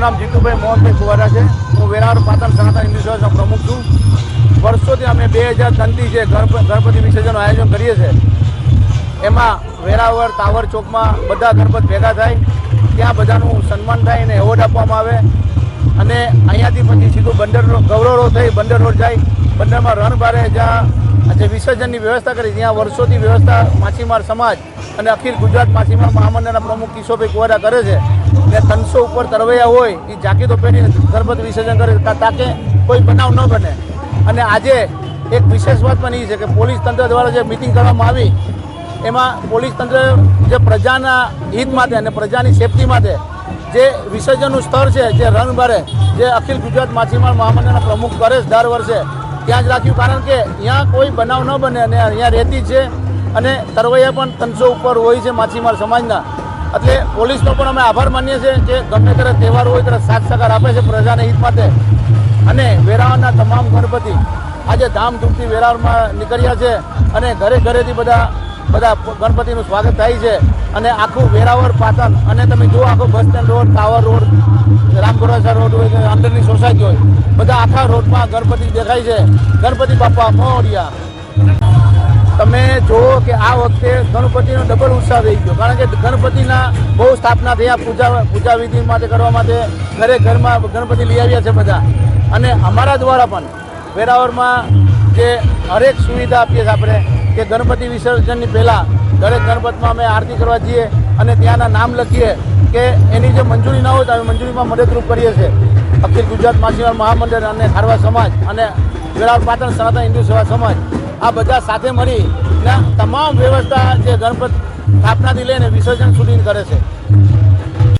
મારું નામ જીતુભાઈ મોહનભાઈ કુવારા છે. હું વેરાર પાટણ સનાતન હિન્દુ સમાજનો પ્રમુખ છું. વર્ષોથી અમે બે હજાર ત્રણથી જે ગણપતિ વિસર્જનનું આયોજન કરીએ છીએ, એમાં વેરાવળ ટાવર ચોકમાં બધા ગણપત ભેગા થાય. ત્યાં બધાનું સન્માન થાય અને એવોર્ડ આપવામાં આવે. અને અહીંયાથી પછી સીધું બંદર ગૌરવ રોડ થઈ, બંદર રોડ જાય. બંદરમાં રણ બારે જ્યાં જે વિસર્જનની વ્યવસ્થા કરી. ત્યાં વર્ષોથી વ્યવસ્થા માછીમાર સમાજ અને અખિલ ગુજરાત માછીમાર મહામંડળના પ્રમુખ કિશોરભાઈ કુવારા કરે છે. ને ત્રણસો ઉપર તરવૈયા હોય, એ જાકીતો પહેરીને ગણપતિ વિસર્જન કરે તાકે કોઈ બનાવ ન બને. અને આજે એક વિશેષ વાત પણ એ છે કે પોલીસ તંત્ર દ્વારા જે મિટિંગ કરવામાં આવી, એમાં પોલીસ તંત્ર જે પ્રજાના હિત માટે અને પ્રજાની સેફટી માટે જે વિસર્જનનું સ્તર છે, જે રન ભરે જે અખિલ ગુજરાત માછીમાર મહામંડળના પ્રમુખ કરે છે દર વર્ષે ત્યાં જ રાખ્યું કારણ કે અહીંયા કોઈ બનાવ ન બને અને અહીંયા રહેતી છે અને તરવૈયા પણ ત્રણસો ઉપર હોય છે માછીમાર સમાજના. એટલે પોલીસનો પણ અમે આભાર માનીએ છીએ કે ગમે ત્યારે તહેવાર હોય ત્યારે સાથ સહકાર આપે છે પ્રજાના હિત માટે. અને વેરાવળના તમામ ગણપતિ આજે ધામધૂમથી વેરાવળમાં નીકળ્યા છે અને ઘરે ઘરેથી બધા બધા ગણપતિનું સ્વાગત થાય છે. અને આખું વેરાવળ પાટણ અને તમે જુઓ આખો bus stand road, tower road આખા રોડમાં ગણપતિ દેખાય છે. ગણપતિ બાપા મોરિયા. તમે જુઓ કે આ વખતે ગણપતિનો ડબલ ઉત્સાહ રહી ગયો. કારણ કે ગણપતિના બહુ સ્થાપના થયા પૂજા પૂજા વિધિ માટે, કરવા માટે ઘરે ઘરમાં ગણપતિ લઈ આવ્યા છે બધા. અને અમારા દ્વારા પણ વેરાવળમાં જે હરેક સુવિધા આપીએ છીએ આપણે, કે ગણપતિ વિસર્જનની પહેલાં દરેક ગણપતમાં અમે આરતી કરવા જઈએ અને ત્યાંના નામ લખીએ કે એની જે મંજૂરી ન હોય તો અમે મંજૂરીમાં મદદરૂપ કરીએ છીએ. અખિલ ગુજરાત માછીમાર મહામંડળ અને ખારવા સમાજ અને વેરાવળ પાટણ સનાતન હિન્દુ સેવા સમાજ આ બધા સાથે મળીને તમામ વ્યવસ્થા જે ગણપત સ્થાપનાથી લઈને વિસર્જન સુધી કરે છે.